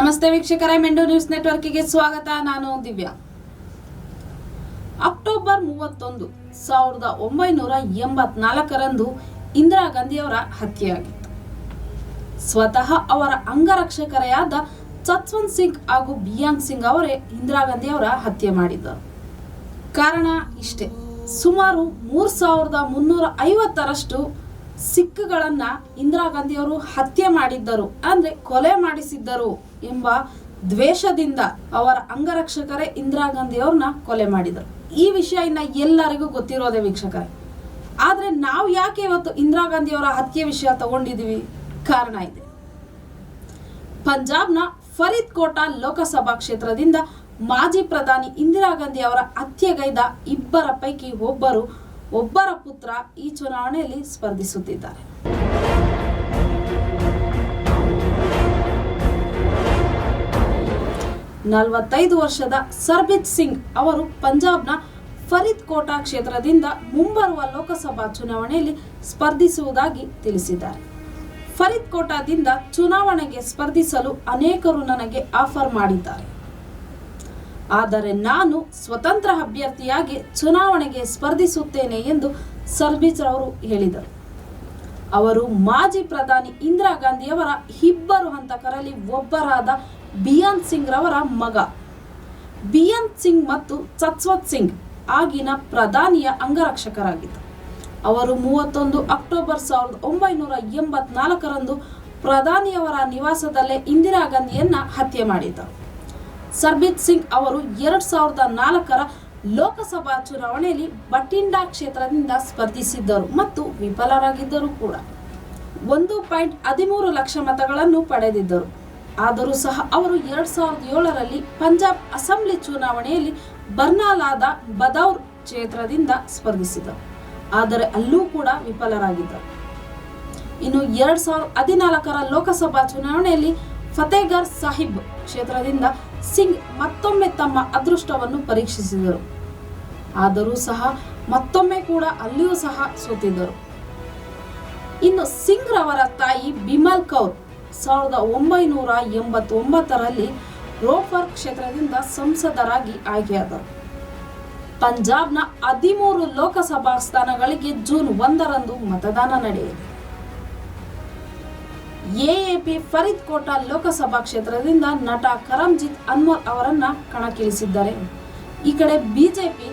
ನಮಸ್ತೆ ವೀಕ್ಷಕರೇ, ಮೆಂಡು ನ್ಯೂಸ್ ನೆಟ್ವರ್ಕಿಗೆ ಸ್ವಾಗತ. ನಾನು ದಿವ್ಯಾ. ಅಕ್ಟೋಬರ್ ಮೂವತ್ತೊಂದು, ಸಾವಿರದ ಒಂಬೈನೂರ ಎಂಬತ್ನಾಲ್ಕರಂದು ಇಂದಿರಾ ಗಾಂಧಿಯವರ ಹತ್ಯೆಯಾಗಿತ್ತು. ಸ್ವತಃ ಅವರ ಅಂಗರಕ್ಷಕರೆಯಾದ ಸತ್ವಂತ್ ಸಿಂಗ್ ಹಾಗೂ ಬಿಯಾಂಗ್ ಸಿಂಗ್ ಅವರೇ ಇಂದಿರಾ ಗಾಂಧಿಯವರ ಹತ್ಯೆ ಮಾಡಿದ್ದರು. ಕಾರಣ ಇಷ್ಟೇ. ಸುಮಾರು ಮೂರ್ ಸಾವಿರದ ಮುನ್ನೂರ ಐವತ್ತರಷ್ಟು ಸಿಖ್ಗಳನ್ನ ಇಂದಿರಾ ಗಾಂಧಿಯವರು ಹತ್ಯೆ ಮಾಡಿದ್ದರು, ಅಂದ್ರೆ ಕೊಲೆ ಮಾಡಿಸಿದ್ದರು ಎಂಬ ದ್ವೇಷದಿಂದ ಅವರ ಅಂಗರಕ್ಷಕರೇ ಇಂದಿರಾ ಗಾಂಧಿಯವ್ರನ್ನ ಕೊಲೆ ಮಾಡಿದರು. ಈ ವಿಷಯ ಇನ್ನ ಎಲ್ಲರಿಗೂ ಗೊತ್ತಿರೋದೇ ವೀಕ್ಷಕರೇ. ಆದ್ರೆ ನಾವು ಯಾಕೆ ಇವತ್ತು ಇಂದಿರಾ ಗಾಂಧಿಯವರ ಹತ್ಯೆ ವಿಷಯ ತಗೊಂಡಿದೀವಿ? ಕಾರಣ ಇದೆ. ಪಂಜಾಬ್ನ ಫರೀದ್ ಕೋಟಾ ಲೋಕಸಭಾ ಕ್ಷೇತ್ರದಿಂದ ಮಾಜಿ ಪ್ರಧಾನಿ ಇಂದಿರಾ ಗಾಂಧಿ ಅವರ ಹತ್ಯೆಗೈದ ಇಬ್ಬರ ಪೈಕಿ ಒಬ್ಬರು ಒಬ್ಬರ ಪುತ್ರ ಈ ಚುನಾವಣೆಯಲ್ಲಿ ಸ್ಪರ್ಧಿಸುತ್ತಿದ್ದಾರೆ ನಲವತ್ತೈದು ವರ್ಷದ ಸರ್ಬಿತ್ ಸಿಂಗ್ ಅವರು ಪಂಜಾಬ್ನ ಫರೀದ್ ಕೋಟಾ ಕ್ಷೇತ್ರದಿಂದ ಮುಂಬರುವ ಲೋಕಸಭಾ ಚುನಾವಣೆಯಲ್ಲಿ ಸ್ಪರ್ಧಿಸುವುದಾಗಿ ತಿಳಿಸಿದ್ದಾರೆ. ಫರೀದ್ ಕೋಟಾದಿಂದ ಚುನಾವಣೆಗೆ ಸ್ಪರ್ಧಿಸಲು ಅನೇಕರು ನನಗೆ ಆಫರ್ ಮಾಡಿದ್ದಾರೆ. ಆದರೆ ನಾನು ಸ್ವತಂತ್ರ ಅಭ್ಯರ್ಥಿಯಾಗಿ ಚುನಾವಣೆಗೆ ಸ್ಪರ್ಧಿಸುತ್ತೇನೆ ಎಂದು ಸರ್ಬಿಸ್ ಅವರು ಹೇಳಿದರು. ಅವರು ಮಾಜಿ ಪ್ರಧಾನಿ ಇಂದಿರಾ ಗಾಂಧಿಯವರ ಇಬ್ಬರು ಹಂತಕರಲ್ಲಿ ಒಬ್ಬರಾದ ಬಿಯಾನ್ ಸಿಂಗ್ ರವರ ಮಗ. ಬಿಯಾನ್ ಸಿಂಗ್ ಮತ್ತು ಸತ್ವತ್ ಸಿಂಗ್ ಆಗಿನ ಪ್ರಧಾನಿಯ ಅಂಗರಕ್ಷಕರಾಗಿದ್ದರು ಅವರು ಮೂವತ್ತೊಂದು ಅಕ್ಟೋಬರ್ ಸಾವಿರದ ಒಂಬೈನೂರ ಎಂಬತ್ನಾಲ್ಕರಂದು ಪ್ರಧಾನಿಯವರ ನಿವಾಸದಲ್ಲೇ ಇಂದಿರಾ ಗಾಂಧಿಯನ್ನ ಹತ್ಯೆ ಮಾಡಿದ್ದರು ಸರ್ಬಿತ್ ಸಿಂಗ್ ಅವರು ಎರಡ್ ಸಾವಿರದ ನಾಲ್ಕರ ಲೋಕಸಭಾ ಚುನಾವಣೆಯಲ್ಲಿ ಬಟಿಂಡಾ ಕ್ಷೇತ್ರದಿಂದ ಸ್ಪರ್ಧಿಸಿದ್ದರು ಮತ್ತು ವಿಫಲರಾಗಿದ್ದರು ಕೂಡ. ಒಂದು ಪಾಯಿಂಟ್ ಹದಿಮೂರು ಲಕ್ಷ ಮತಗಳನ್ನು ಪಡೆದಿದ್ದರು. ಆದರೂ ಸಹ ಅವರು ಎರಡ್ ಸಾವಿರದ ಏಳರಲ್ಲಿ ಪಂಜಾಬ್ ಅಸೆಂಬ್ಲಿ ಚುನಾವಣೆಯಲ್ಲಿ ಬರ್ನಾಲಾದ ಬದೌರ್ ಕ್ಷೇತ್ರದಿಂದ ಸ್ಪರ್ಧಿಸಿದರು ಆದರೆ ಅಲ್ಲೂ ಕೂಡ ವಿಫಲರಾಗಿದ್ದರು. ಇನ್ನು ಎರಡ್ ಸಾವಿರದ ಹದಿನಾಲ್ಕರ ಲೋಕಸಭಾ ಚುನಾವಣೆಯಲ್ಲಿ ಫತೇಗರ್ ಸಾಹಿಬ್ ಕ್ಷೇತ್ರದಿಂದ ಸಿಂಗ್ ಮತ್ತೊಮ್ಮೆ ತಮ್ಮ ಅದೃಷ್ಟವನ್ನು ಪರೀಕ್ಷಿಸಿದರು. ಆದರೂ ಸಹ ಮತ್ತೊಮ್ಮೆ ಕೂಡ ಅಲ್ಲಿಯೂ ಸಹ ಸೋತಿದ್ದರು. ಇನ್ನು ಸಿಂಗ್ ರವರ ತಾಯಿ ಬಿಮಲ್ ಕೌರ್ ಸಾವಿರದ ಒಂಬೈನೂರ ಎಂಬತ್ತೊಂಬತ್ತರಲ್ಲಿ ರೋಫರ್ ಕ್ಷೇತ್ರದಿಂದ ಸಂಸದರಾಗಿ ಆಯ್ಕೆಯಾದರು. ಪಂಜಾಬ್ನ ಹದಿಮೂರು ಲೋಕಸಭಾ ಸ್ಥಾನಗಳಿಗೆ ಜೂನ್ ಒಂದರಂದು ಮತದಾನ ನಡೆಯಿತು ಎಎಪಿ ಫರೀದ್ ಕೋಟಾ ಲೋಕಸಭಾ ಕ್ಷೇತ್ರದಿಂದ ನಟ ಕರಂಜಿತ್ ಅನ್ವರ್ ಅವರನ್ನ ಕಣಕ್ಕಿಳಿಸಿದ್ದಾರೆ. ಈ ಕಡೆ ಬಿಜೆಪಿ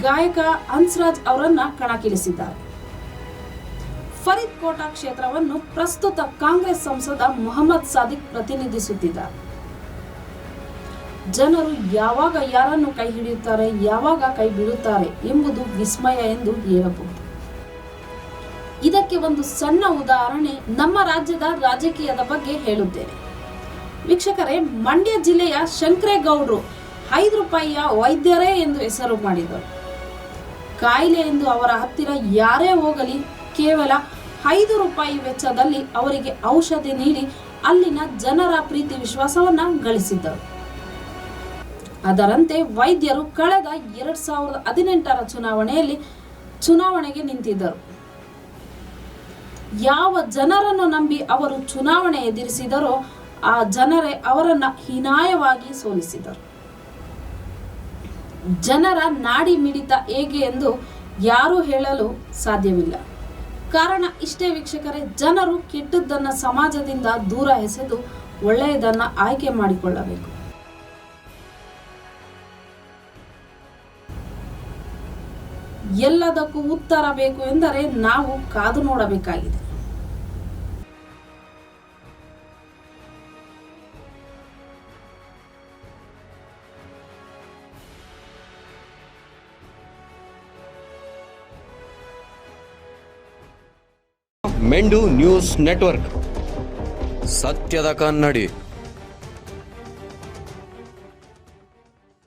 ಗಾಯಕ ಹನ್ಸ್ರಾಜ್ ಅವರನ್ನ ಕಣಕ್ಕಿಳಿಸಿದ್ದಾರೆ. ಫರೀದ್ ಕೋಟಾ ಕ್ಷೇತ್ರವನ್ನು ಪ್ರಸ್ತುತ ಕಾಂಗ್ರೆಸ್ ಸಂಸದ ಮೊಹಮ್ಮದ್ ಸಾದಿಕ್ ಪ್ರತಿನಿಧಿಸುತ್ತಿದ್ದಾರೆ. ಜನರು ಯಾವಾಗ ಯಾರನ್ನು ಕೈ ಹಿಡಿಯುತ್ತಾರೆ, ಯಾವಾಗ ಕೈ ಬಿಡುತ್ತಾರೆ ಎಂಬುದು ವಿಸ್ಮಯ ಎಂದು ಹೇಳಬಹುದು. ಇದಕ್ಕೆ ಒಂದು ಸಣ್ಣ ಉದಾಹರಣೆ ನಮ್ಮ ರಾಜ್ಯದ ರಾಜಕೀಯದ ಬಗ್ಗೆ ಹೇಳುತ್ತೇನೆ. ವೀಕ್ಷಕರೇ, ಮಂಡ್ಯ ಜಿಲ್ಲೆಯ ಶಂಕರೇಗೌಡರು ಐದು ರೂಪಾಯಿಯ ವೈದ್ಯರೇ ಎಂದು ಹೆಸರು ಮಾಡಿದರು. ಕಾಯಿಲೆ ಎಂದು ಅವರ ಹತ್ತಿರ ಯಾರೇ ಹೋಗಲಿ, ಕೇವಲ ಐದು ರೂಪಾಯಿ ವೆಚ್ಚದಲ್ಲಿ ಅವರಿಗೆ ಔಷಧಿ ನೀಡಿ ಅಲ್ಲಿನ ಜನರ ಪ್ರೀತಿ ವಿಶ್ವಾಸವನ್ನ ಗಳಿಸಿದ್ದರು. ಅದರಂತೆ ವೈದ್ಯರು ಕಳೆದ ಎರಡ್ ಸಾವಿರದ ಹದಿನೆಂಟರ ಚುನಾವಣೆಯಲ್ಲಿ ಚುನಾವಣೆಗೆ ನಿಂತಿದ್ದರು. ಯಾವ ಜನರನ್ನು ನಂಬಿ ಅವರು ಚುನಾವಣೆ ಎದುರಿಸಿದರೋ ಆ ಜನರೇ ಅವರನ್ನ ಹೀನಾಯವಾಗಿ ಸೋಲಿಸಿದರು. ಜನರ ನಾಡಿ ಮಿಡಿತ ಹೇಗೆ ಎಂದು ಯಾರೂ ಹೇಳಲು ಸಾಧ್ಯವಿಲ್ಲ. ಕಾರಣ ಇಷ್ಟೇ ವೀಕ್ಷಕರೇ, ಜನರು ಕೆಟ್ಟದ್ದನ್ನ ಸಮಾಜದಿಂದ ದೂರ ಎಸೆದು ಒಳ್ಳೆಯದನ್ನ ಆಯ್ಕೆ ಮಾಡಿಕೊಳ್ಳಬೇಕು. ಎಲ್ಲದಕ್ಕೂ ಉತ್ತರ ಬೇಕು ಎಂದರೆ ನಾವು ಕಾದು ನೋಡಬೇಕಾಗಿದೆ. ಮೆಂಡು ನ್ಯೂಸ್ ನೆಟ್ವರ್ಕ್. ಸತ್ಯದ ಕನ್ನಡಿ.